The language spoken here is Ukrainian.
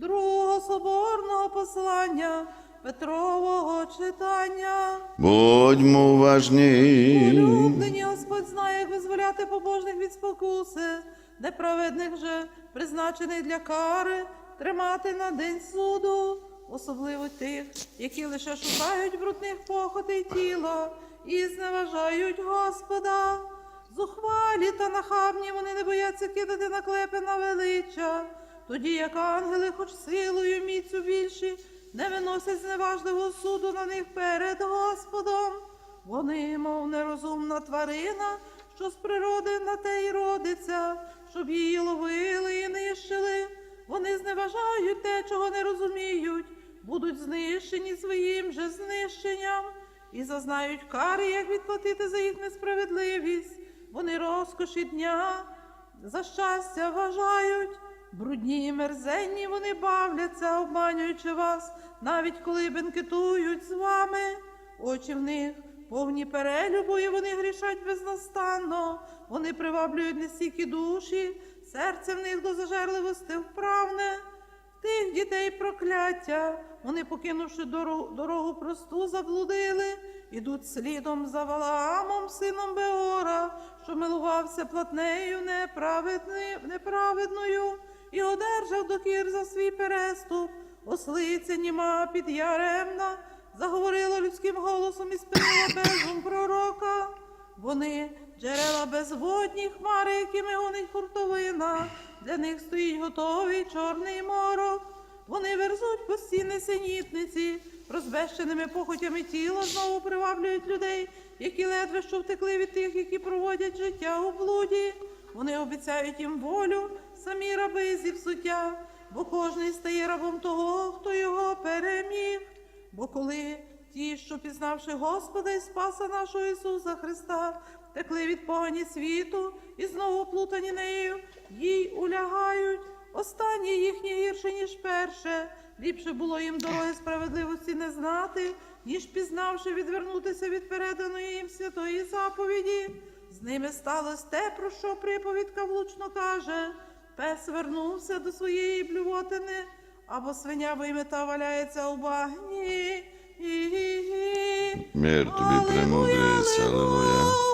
Другого соборного послання Петрового читання. Будьмо уважні. Улюблені Господь знає, як визволяти побожних від спокуси, неправедних же, призначений для кари, тримати на день суду, особливо тих, які лише шукають брудних похотей тіла і зневажають Господа. Зухвалі та нахабні вони не бояться кидати наклепи на велича, тоді як ангели, хоч силою міцю більші, не виносять зневажливого суду на них перед Господом. Вони, мов нерозумна тварина, що з природи на те й родиться, щоб її ловили і нищили. Вони зневажають те, чого не розуміють, будуть знищені своїм же знищенням і зазнають кари, як відплатити за їх несправедливість. Вони розкоші дня за щастя вважають. Брудні і мерзенні вони бавляться, обманюючи вас, навіть коли бенкетують з вами. Очі в них повні перелюбу, і вони грішать безнастанно. Вони приваблюють не стільки душі, серце в них до зажерливости вправне. Тих дітей прокляття, вони, покинувши дорогу, дорогу просту, заблудили, ідуть слідом за Валаамом, сином Беора, що милувався платнею неправедною, і одержав докір за свій переступ. Ослиця німа під яремна, заговорила людським голосом і спинила безум пророка. Вони джерела безводні, хмари, якими гонить хуртовина. Для них стоїть готовий чорний морок. Вони верзуть постійні синітниці, розбещеними похотями тіла знову приваблюють людей, які ледве що втекли від тих, які проводять життя у блуді. Вони обіцяють їм волю, самі раби зіпсуття, бо кожний стає рабом того, хто його переміг. Бо коли ті, що пізнавши Господа і Спаса нашого Ісуса Христа, текли від погані світу і знову плутані нею, їй улягають. Останнє їхнє гірше, ніж перше. Ліпше було їм дороги справедливості не знати, ніж пізнавши відвернутися від переданої їм святої заповіді. З ними сталося те, про що приповідка влучно каже. Пес вернувся до своєї блювотини, або свиня вимета валяється у багні. Мир тобі, премудрість, алелуя.